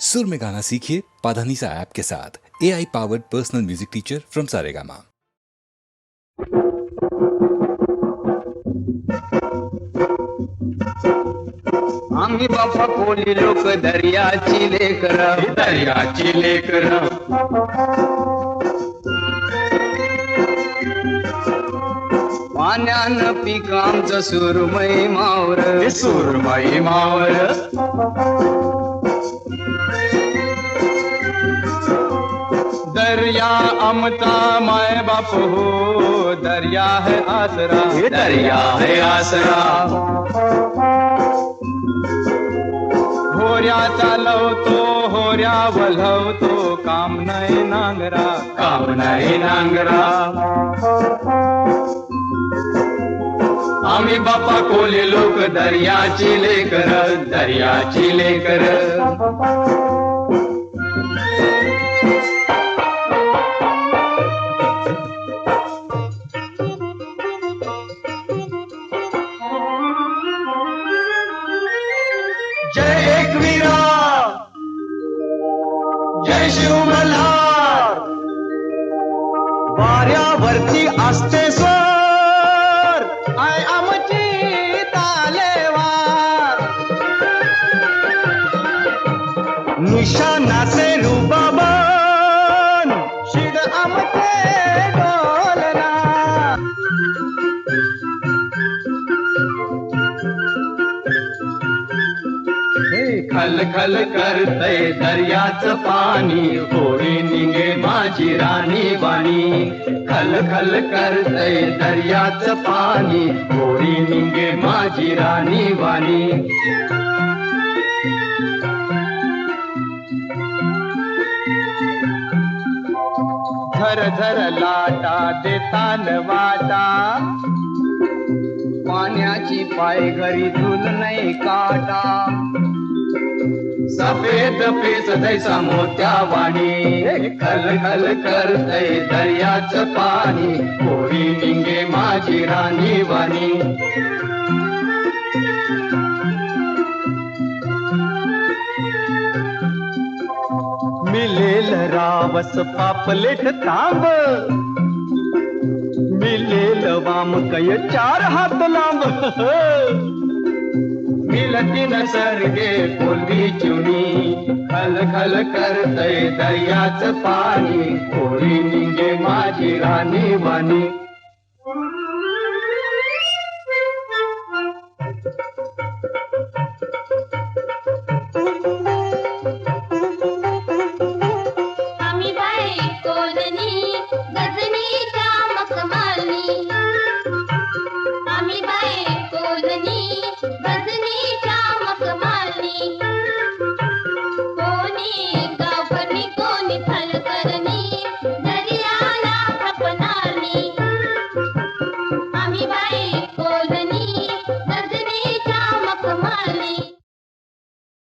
सुर में गाना सीखिए पाधानीसा ऐप के साथ। A I powered personal music teacher from Saregama आम्ही बापा कोली लोक दर्याची लेकर दर्याची लेकर पाण्यानं पीक आमचं सुरमई मावर। सुरमई मावर। दर्या अमता माय बाप हो। दरिया है आसरा। ये दरिया है आसरा। होऱ्या चालवतो होऱ्या वलवतो काम नाही नांगरा। काम नाही नांगरा। आम्ही बापा कोले लोक दर्याची लेकर दर्याची लेकर। जय एकवीरा जय शिव मल्हार। वाऱ्यावरती असते सर। आय आमची तालेवार। खल खल करतय दर्याचं पाणी होळी निघे माझी राणी वाणी खल खल करतय दर्याचं पाणी होळी निघे माझी राणी वाणी झर झर लाटा देतान वाटा। पाण्याची पाय घरी तुल नाही काटा। सफेद पेस दैसा मोत्या वाणी. खल खल करतय दर्याच पाणी. होळी निंगे माझी राणी वाणी. मिलेल रावस पापलेट तांब. मिलेल वाम कय चार हात लांब. मिलती न सर्गे कोली चुनी. खल खल करतय दर्याच पाणी. कोळी निघे माझी राणी वाणी.